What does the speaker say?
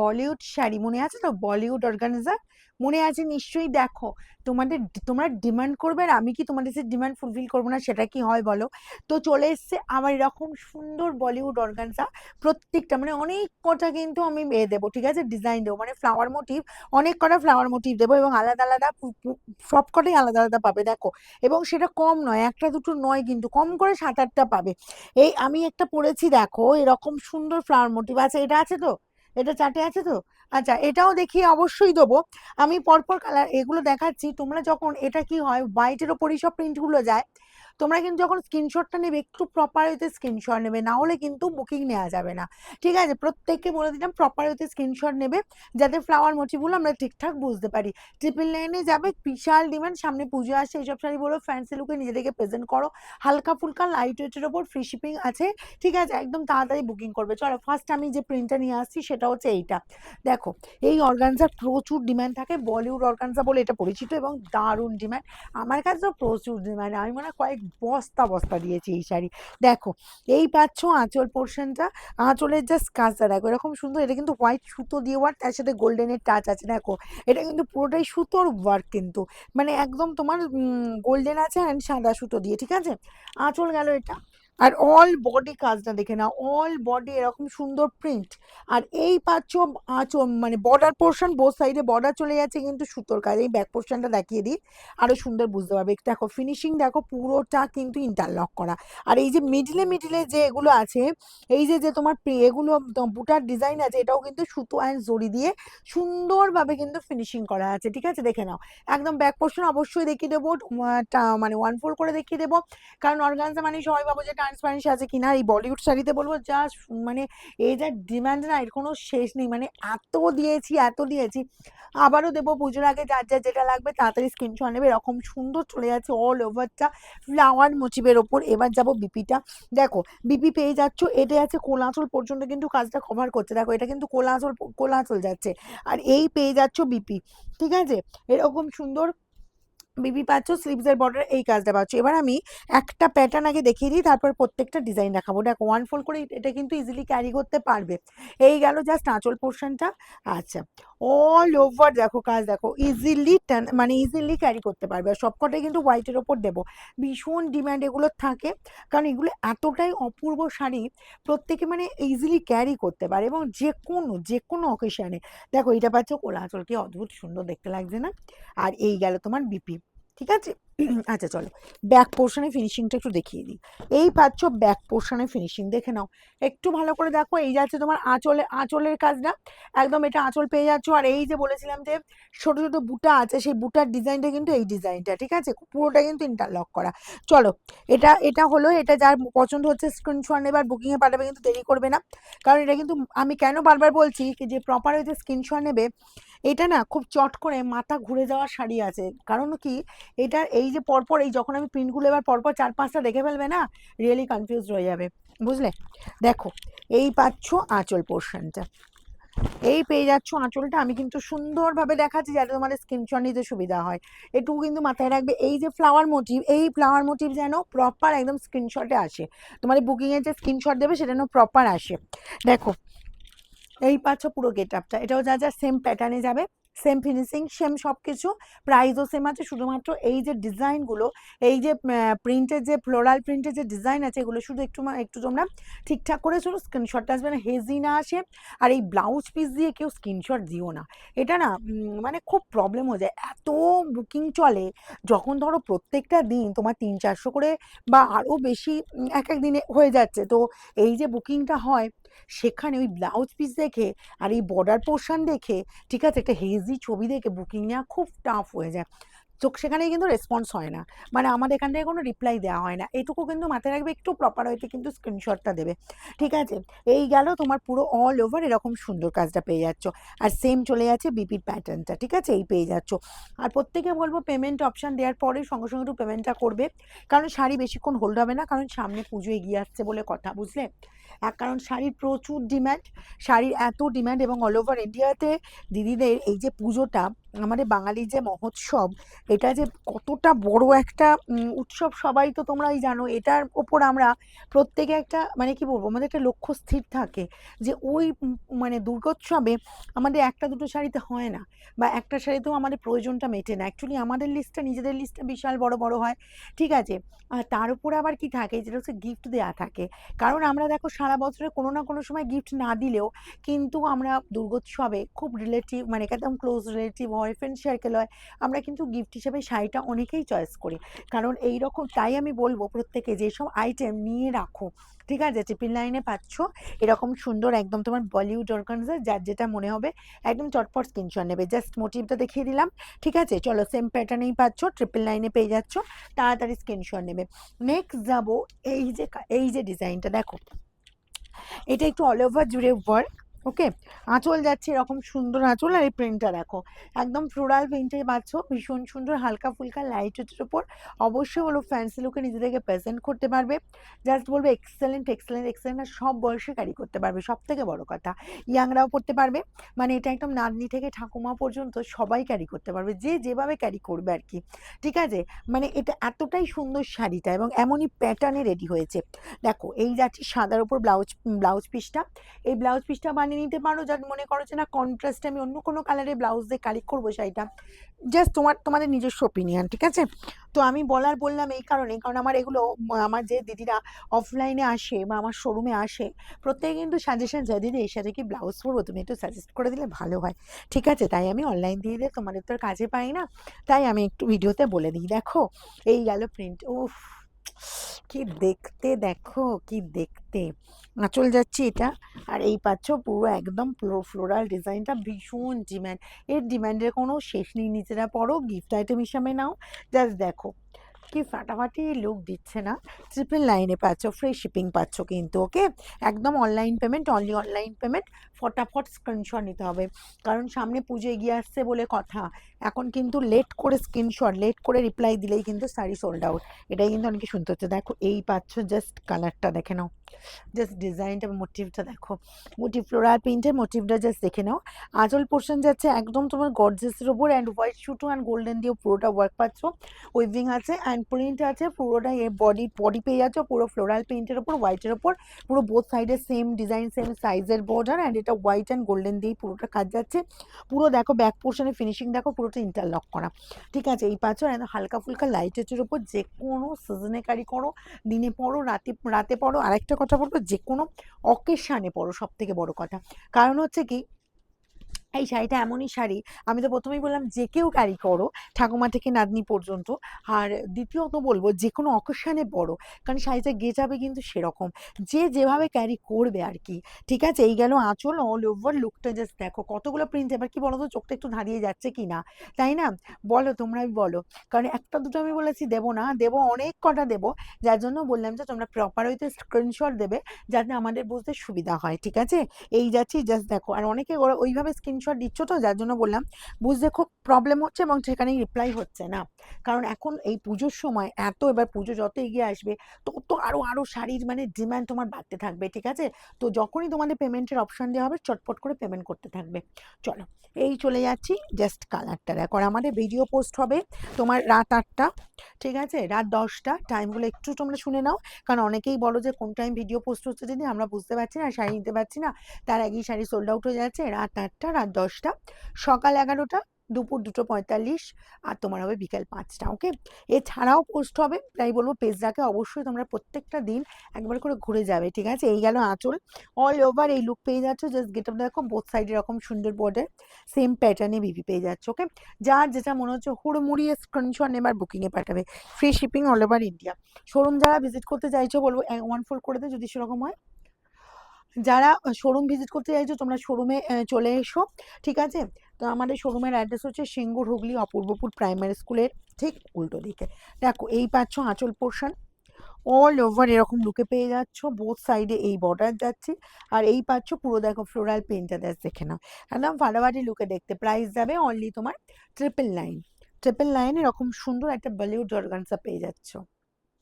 বলিউড শাড়ি, মনে আছে তো? বলিউড অর্গানাইজার মনে আছে নিশ্চয়ই দেখো। তোমাদের, তোমরা ডিমান্ড করবে আর আমি কি তোমাদের সে ডিমান্ড ফুলফিল করব না, সেটা কি হয় বলো? তো চলে এসছে আমার এরকম সুন্দর বলিউড অর্গানজা প্রত্যেকটা মানে অনেক কটা কিন্তু আমি এ দেবো, ঠিক আছে? ডিজাইন দেবো মানে ফ্লাওয়ার মোটিভ অনেক কটা ফ্লাওয়ার মোটিভ দেবো এবং আলাদা আলাদা সব কটাই আলাদা আলাদা পাবে, দেখো। এবং সেটা কম নয়, একটা, দুটো নয় কিন্তু কম করে সাত, আটটা পাবে। এই আমি একটা পরেছি, দেখো, এরকম সুন্দর ফ্লাওয়ার মোটিভ আছে, এটা আছে তো? এটা চাটে আছে তো? আচ্ছা এটাও দেখিয়ে অবশ্যই দেবো। আমি পরপর কালার এগুলো দেখাচ্ছি। তোমরা যখন, এটা কি হয় হোয়াইটের ওপরই সব প্রিন্টগুলো যায় তোমরা কিন্তু যখন স্ক্রিনশটটা নেবে, একটু প্রপার ওয়েতে স্ক্রিনশট নেবে, না হলে কিন্তু বুকিং নেওয়া যাবে না। ঠিক আছে? প্রত্যেককে বলে দিলাম প্রপার ওয়েতে স্ক্রিনশট নেবে, যাতে ফ্লাওয়ার মোটিভগুলো আমরা ঠিকঠাক বুঝতে পারি। ট্রিপল লাইনে যাবে, বিশাল ডিমান্ড সামনে পুজো আসছে এইসব শাড়ি বলো ফ্যান্সি লুকে নিজেদেরকে প্রেজেন্ট করো। হালকা ফুলকা লাইট ওয়েটের ওপর ফ্রি শিপিং আছে, ঠিক আছে? একদম তাড়াতাড়ি বুকিং করবে। চলো ফার্স্ট আমি যে প্রিন্টটা নিয়ে আসছি, সেটা হচ্ছে এইটা। দেখো, এই অর্গানজার প্রচুর ডিমান্ড থাকে বলিউড অর্গানজা বলে এটা পরিচিত এবং দারুণ ডিম্যান্ড আমার কাছে তো প্রচুর ডিমান্ড আমি মনে হয় কয়েক বস্তা বস্তা দিয়েছে এই শাড়ি। দেখো, এই পাচ্ছ আঁচল পোর্শনটা, আঁচলের জাস্ট কাজটা দেখো, এরকম সুন্দর, এটা কিন্তু হোয়াইট সুতো দিয়ে ওয়ার্ক তার সাথে গোল্ডেনের টাচ আছে, দেখো। এটা কিন্তু পুরোটাই সুতোর ওয়ার্ক কিন্তু। মানে একদম তোমার গোল্ডেন আছে অ্যান্ড সাদা সুতো দিয়ে, ঠিক আছে? আঁচল গেল এটা। আর অল বডি কাজটা দেখে নাও অল বডি এরকম সুন্দর প্রিন্ট আর এই পাচ্ছ মানে বর্ডার পোর্শন বোথ সাইডে বর্ডার চলে যাচ্ছে কিন্তু সুতোর কাজ, এই ব্যাক পোর্শনটা দেখিয়ে দিই, আরও সুন্দর বুঝতে পারবে, দেখো ফিনিশিং দেখো পুরোটা কিন্তু ইন্টারলক করা, আর এই যে মিডলে মিডলে যে এগুলো আছে, এই যে যে তোমার এগুলো বুটার ডিজাইন আছে, এটাও কিন্তু সুতো অ্যান্ড জড়ি দিয়ে সুন্দরভাবে কিন্তু ফিনিশিং করা আছে, ঠিক আছে, দেখে নাও, একদম ব্যাক পোর্শন অবশ্যই দেখিয়ে দেবো মানে ওয়ান ফোল্ড করে দেখিয়ে দেবো, কারণ অর্গানজা মানে সবাই ভাবো যে ট্রান্সপারেন্সি আছে কিনা, এই বলিউড শাড়িতে বলব যা মানে এই যা ডিমান্ড না, এর কোনো শেষ নেই মানে এত দিয়েছি এত দিয়েছি। আবারও দেবো পুজোর আগে যার যার যেটা লাগবে, তাড়াতাড়ি স্ক্রিনশট নেবে, এরকম সুন্দর চলে যাচ্ছে অল ওভারটা ফ্লাওয়ার মোটিভের ওপর। এবার যাব বিপিটা দেখো বিপি পেয়ে যাচ্ছ, এটা আছে কোলাচল পর্যন্ত কিন্তু কাজটা কভার করছে। দেখো, এটা কিন্তু কোলাচল কোলাচল যাচ্ছে। আর এই পেয়ে যাচ্ছ বিপি ঠিক আছে? এরকম সুন্দর বিপি পাচ্ছ স্লিভসের বর্ডার এই কাজটা পাচ্ছ। এবার আমি একটা প্যাটার্ন আগে দেখিয়ে দিই, তারপর প্রত্যেকটা ডিজাইন দেখাবো। দেখো ওয়ান ফোল্ড করে এটা কিন্তু ইজিলি ক্যারি করতে পারবে। এই গেল জাস্ট আঁচল পোর্শনটা আচ্ছা অল ওভার দেখো কাজ, দেখো ইজিলি মানে ইজিলি ক্যারি করতে পারবে। আর সবকটাই কিন্তু হোয়াইটের ওপর দেবো। ভীষণ ডিম্যান্ড এগুলো থাকে, কারণ এগুলো এতটাই অপূর্ব শাড়ি, প্রত্যেকে মানে ইজিলি ক্যারি করতে পারে এবং যে কোনো যে কোনো অকেশনে দেখো, এটা পাচ্ছ কোলা অদ্ভুত সুন্দর দেখতে লাগছে না? আর এই গেল তোমার বিপি ঠিক আছে? আচ্ছা চলো। ব্যাক পোর্শনে ফিনিশিংটা একটু দেখিয়ে দিই। এই পাচ্ছ ব্যাক পোর্শনে ফিনিশিং দেখে নাও। একটু ভালো করে দেখো, এই যাচ্ছে তোমার আঁচলে, আঁচলের কাজটা। একদম এটা আঁচল পেয়ে যাচ্ছ। আর এই যে বলেছিলাম যে ছোট ছোট বুটা আছে, সেই বুটার ডিজাইনটা কিন্তু এই ডিজাইনটা ঠিক আছে? পুরোটা কিন্তু ইন্টারলক করা। চলো, এটা এটা হলো, এটা যার পছন্দ হচ্ছে স্ক্রিনশট নেবার বুকিংয়ে পাঠাবে কিন্তু দেরি করবে না। কারণ এটা কিন্তু আমি কেন বারবার বলছি, যে প্রপার হয়েছে স্ক্রিনশট নেবে এটা না খুব চট করে মাথা ঘুরে যাওয়ার শাড়ি আছে। কারণ কি? এটা এই যে পরপর এই যখন আমি প্রিন্টগুলো এবার পরপর চার পাঁচটা দেখে ফেলবে না রিয়েলি কনফিউজ হয়ে যাবে। বুঝলে? দেখো, এই পাচ্ছ আঁচল পোর্শনটা এই পেয়ে যাচ্ছ আঁচলটা আমি কিন্তু সুন্দরভাবে দেখাচ্ছি যাতে তোমাদের স্ক্রিনশট নিতে সুবিধা হয়। এটুকু কিন্তু মাথায় রাখবে, এই যে ফ্লাওয়ার মোটিভ এই ফ্লাওয়ার মোটিভ যেন প্রপার একদম স্ক্রিনশটে আসে। তোমাদের বুকিংয়ের যে স্ক্রিনশট দেবে, সেটা যেন প্রপার আসে। দেখো এই পাচ্ছ পুরো গেট আপটা এটাও যা যা সেম প্যাটার্নে যাবে সেম ফিনিশিং সেম সব কিছু প্রাইসও সেম আছে, শুধুমাত্র এই যে ডিজাইনগুলো এই যে প্রিন্টের যে ফ্লোরাল প্রিন্টের যে ডিজাইন আছে, এগুলো শুধু একটু একটু তোমরা ঠিকঠাক করে শুধু স্ক্রিনশটটা আসবে না হেজি না আসে। আর এই ব্লাউজ পিস দিয়ে কেউ স্ক্রিনশট দিও না। এটা না মানে খুব প্রবলেম হয়ে যায়। এত বুকিং চলে, যখন ধরো প্রত্যেকটা দিন তোমার তিন চারশো করে বা আরও বেশি এক এক দিনে হয়ে যাচ্ছে। তো এই যে বুকিংটা হয় সেখানে ওই ব্লাউজ পিস দেখে আর এই বর্ডার পোর্শন দেখে, ঠিক আছে? একটা হেজি ছবি দেখে বুকিং নেওয়া খুব টাফ হয়ে যায়। তো সেখানে কিন্তু রেসপন্স হয় না। মানে আমাদের এখান থেকে কোনো রিপ্লাই দেওয়া হয় না। এটুকু কিন্তু মাথায় রাখবে একটু প্রপার হইতে কিন্তু স্ক্রিনশটটা দেবে। ঠিক আছে? এই গেল তোমার পুরো অল ওভার এরকম সুন্দর কাজটা পেয়ে যাচ্ছ। আর সেম চলে যাচ্ছে বিপির প্যাটার্নটা ঠিক আছে? এই পেয়ে যাচ্ছ। আর প্রত্যেকে বলব পেমেন্ট অপশান দেওয়ার পরে সঙ্গে সঙ্গে একটু পেমেন্টটা করবে। কারণ শাড়ি বেশিক্ষণ হোল্ড হবে না। কারণ সামনে পুজো এগিয়ে আসছে বলে কথা, বুঝলে? এক কারণ শাড়ির প্রচুর ডিম্যান্ড শাড়ির এত ডিম্যান্ড এবং অল ওভার ইন্ডিয়াতে দিদিদের এই যে পুজোটা আমাদের বাঙালির যে মহোৎসব, এটা যে কতটা বড় একটা উৎসব সবাই তো তোমরাই জানো, এটার ওপর আমরা প্রত্যেকে একটা মানে কি বলব, আমাদের একটা লক্ষ্য স্থির থাকে যে ওই মানে দুর্গোৎসবে আমাদের একটা দুটো শাড়িতে হয় না বা একটা শাড়িতেও আমাদের প্রয়োজনটা মেটে না। অ্যাকচুয়ালি আমাদের লিস্টটা নিজেদের লিস্টটা বিশাল বড় বড় হয়। ঠিক আছে? আর তার উপরে আবার কি থাকে? যেটা হচ্ছে গিফট দেওয়া থাকে। কারণ আমরা দেখো সারা বছরে কোনো না কোনো সময় গিফট না দিলেও কিন্তু আমরা দুর্গোৎসবে খুব রিলেটিভ মানে একদম ক্লোজ রিলেটিভ হয় ফ্রেন্ড সার্কেল হয়, আমরা কিন্তু গিফট হিসেবে শাড়িটা অনেকেই চয়েস করি। কারণ এই রকম তাই আমি বলব প্রত্যেকে যেসব আইটেম নিয়ে রাখো, ঠিক আছে? টিফিন লাইনে পাচ্ছ, এরকম সুন্দর একদম তোমার বলিউড অর্গানজার যার যেটা মনে হবে, একদম চটপট স্ক্রিনশট নেবে। জাস্ট মোটিভটা দেখিয়ে দিলাম, ঠিক আছে? চলো সেম প্যাটার্নেই পাচ্ছ ট্রিপল লাইনে পেয়ে যাচ্ছ, তাড়াতাড়ি স্ক্রিনশট নেবে। নেক্সট যাব, এই যে এই যে ডিজাইনটা দেখো। এটা একটু অল ওভার জুড়ে ওয়ার্ক ওকে? আঁচল যাচ্ছে এরকম সুন্দর আঁচল আর এই প্রিন্টটা দেখো। একদম ফ্লোরাল প্রিন্টে পাচ্ছ, ভীষণ সুন্দর, হালকা ফুলকা লাইট ওটার উপর। অবশ্যই বলো ফ্যান্সি লুকে নিজেদেরকে প্রেজেন্ট করতে পারবে। জাস্ট বলবে এক্সেলেন্ট এক্সেলেন্ট এক্সেলেন্ট আর সব বয়সে ক্যারি করতে পারবে। সব থেকে বড় কথা ইয়াংরাও পড়তে পারবে। মানে এটা একদম নাতনি থেকে ঠাকুমা পর্যন্ত সবাই ক্যারি করতে পারবে। যে যেভাবে ক্যারি করবে আর কি। ঠিক আছে? মানে এটা এতটাই সুন্দর শাড়িটা এবং এমনই প্যাটার্নে রেডি হয়েছে। দেখো, এই যাচ্ছে সাদার উপর ব্লাউজ ব্লাউজ পিসটা এই ব্লাউজ পিসটা বানিয়ে নিতে পারো। যার মনে করো যে না কন্ট্রাস্টে আমি অন্য কোনো কালারের ব্লাউজ দিয়ে কালেক্ট করব শাড়িটা জাস্ট তোমার, তোমাদের নিজস্ব ওপিনিয়ন ঠিক আছে? তো আমি বলার বললাম এই কারণে, কারণ আমার এগুলো, আমার যে দিদিরা অফলাইনে আসে বা আমার শোরুমে আসে, প্রত্যেকে কিন্তু সাজেশন যায় দিদি এর সাথে কি ব্লাউজ পরবো? তুমি একটু সাজেস্ট করে দিলে ভালো হয়। ঠিক আছে? তাই আমি অনলাইন দিয়ে দিয়ে তোমাদের তো কাজে পাই না। তাই আমি একটু ভিডিওতে বলে দিই। দেখো, এই গেল প্রিন্ট উফ। কি দেখতে দেখো, কি দেখতে। আঁচল যাচ্ছে এটা। আর এই পাচ্ছ পুরো একদম ফ্লোরাল ডিজাইনটা ভীষণ ডিম্যান্ড এর ডিম্যান্ডের কোনো শেষ নেই, নিজেরা পরো গিফট আইটেম হিসাবে নাও। জাস্ট দেখো। কি ফাটাফাটি লুক দিচ্ছে না। ট্রিপল লাইনে পাচ্ছ ফ্রি শিপিং পাচ্ছ কিন্তু ওকে একদম online payment only online payment ফটাফট স্ক্রিনশট নিতে হবে। কারণ সামনে পুজো এগিয়ে আসছে বলে কথা। এখন কিন্তু লেট করে স্ক্রিনশট লেট করে রিপ্লাই দিলেই কিন্তু শাড়ি সোল্ড আউট এটাই কিন্তু অনেকে শুনতে হচ্ছে। দেখো, এই পাচ্ছ জাস্ট কালারটা দেখে নাও। জাস্ট ডিজাইনটা মোটিভটা দেখো। মোটিভ ফ্লোরাল প্রিন্টের মোটিভটা জাস্ট দেখে নাও। আঁচল পোর্শন যাচ্ছে একদম তোমার গর্জেসের ওপর অ্যান্ড হোয়াইট শুটু অ্যান্ড গোল্ডেন দিয়ে পুরোটা ওয়ার্ক পাচ্ছ। উইভিং আছে অ্যান্ড প্রিন্ট আছে পুরোটা এ বডি বডি পেয়ে যাচ্ছ পুরো ফ্লোরাল প্রিন্টের ওপর হোয়াইটের ওপর পুরো বোথ সাইডে সেম ডিজাইন সেম সাইজের বর্ডার অ্যান্ড এটা হোয়াইট অ্যান্ড গোল্ডেন দিয়েই পুরোটা কাজ যাচ্ছে। পুরো দেখো ব্যাক পোর্শনে ফিনিশিং দেখো, পুরোটা ইন্টারলক করা। ঠিক আছে, এই পাচ্ছ একদম হালকা ফুলকা লাইটের ওপর যে কোনো সিজনে ক্যারি করো, দিনে পড়ো, রাতে রাতে পড়ো। আরেকটা কথা বলব যে কোনো অকেশানে পড়ো সব থেকে বড় কথা। কারণ হচ্ছে কি এই শাড়িটা এমনই শাড়ি। আমি তো প্রথমেই বললাম, যে কেউ ক্যারি করো, ঠাকুমা থেকে নাতনি পর্যন্ত। আর দ্বিতীয়ত বলব, যে কোনো অকেশানে বড় কারণ শাড়িটা গে যাবে কিন্তু সেরকম। যে যেভাবে ক্যারি করবে আর কি ঠিক আছে? এই গেল আঁচল অল ওভার লুকটা জাস্ট দেখো, কতগুলো প্রিন্ট এবার কি বলো তো চোখটা একটু ধারিয়ে যাচ্ছে কি না? তাই না? বলো, তোমরাই বলো। কারণ একটা দুটো আমি বলেছি, দেবো না, দেবো অনেক কটা দেবো। যার জন্য বললাম যে, তোমরা প্রপার হইতে স্ক্রিনশট দেবে, যাতে আমাদের বুঝতে সুবিধা হয়, ঠিক আছে? এই যাচ্ছি জাস্ট দেখো। আর অনেকে ওইভাবে স্ক্রিনশট দিচ্ছ তো, যার জন্য বললাম, বুঝতে খুব প্রবলেম হচ্ছে এবং সেখানে রিপ্লাই হচ্ছে না। কারণ এখন এই পুজোর সময় এত এবার পুজো যত এগিয়ে আসবে, তত আরও আরও শাড়ির মানে ডিম্যান্ড তোমার বাড়তে থাকবে, ঠিক আছে? তো যখনই তোমাদের পেমেন্টের অপশান দেওয়া হবে, চটপট করে পেমেন্ট করতে থাকবে। চলো, এই চলে যাচ্ছি জাস্ট কালারটা দেখো, আর আমাদের ভিডিও পোস্ট হবে তোমার রাত আটটা, ঠিক আছে? রাত দশটা টাইমগুলো একটু তোমরা শুনে নাও, কারণ অনেকেই বলো যে কোন টাইম ভিডিও পোস্ট হচ্ছে যদি, আমরা বুঝতে পারছি না, শাড়ি নিতে পারছি না, তার আগেই শাড়ি সোল্ড আউট হয়ে যাচ্ছে। রাত আটটা, রাত দশটা, সকাল এগারোটা, দুপুর দুটো পঁয়তাল্লিশ, আর তোমার হবে বিকেল পাঁচটা ওকে এছাড়াও পোস্ট হবে, তাই বলব পেজটাকে অবশ্যই তোমরা প্রত্যেকটা দিন একবার করে ঘুরে যাবে, ঠিক আছে? এই গেল আঁচল। অল ওভার এই লুক পেয়ে যাচ্ছ জাস্ট গেট দেখো বোথ সাইডে এরকম সুন্দর বর্ডার সেম প্যাটার্নে বিবি পেয়ে যাচ্ছে ওকে যার যেটা মনে হচ্ছে হুড়মুড়িয়ে স্ক্রিনশট নেবার বুকিংয়ে পাঠাবে। Free shipping all over India showroom যারা ভিজিট করতে চাইছো, বলব ওয়ান ফোল্ড করে দে, যদি সেরকম হয়। যারা শোরুম ভিজিট করতে চাইছো, তোমরা শোরুমে চলে এসো, ঠিক আছে? তো আমাদের শোরুমের অ্যাড্রেস হচ্ছে সিঙ্গুর হুগলি অপূর্বপুর প্রাইমারি স্কুলের ঠিক উল্টো দিকে। দেখো, এই পাচ্ছ আঁচল পোর্শন অল ওভার এরকম লুকে পেয়ে যাচ্ছ বোথ সাইডে এই বর্ডার যাচ্ছে, আর এই পাচ্ছ পুরো দেখো ফ্লোরাল পেন্টটা দেখ দেখে নাও। একদম ফাটাফাটি লুকে দেখতে প্রাইস যাবে অনলি তোমার ট্রিপল নাইন ট্রিপল নাইন এরকম সুন্দর একটা বলিউড অর্গানসা পেয়ে যাচ্ছ।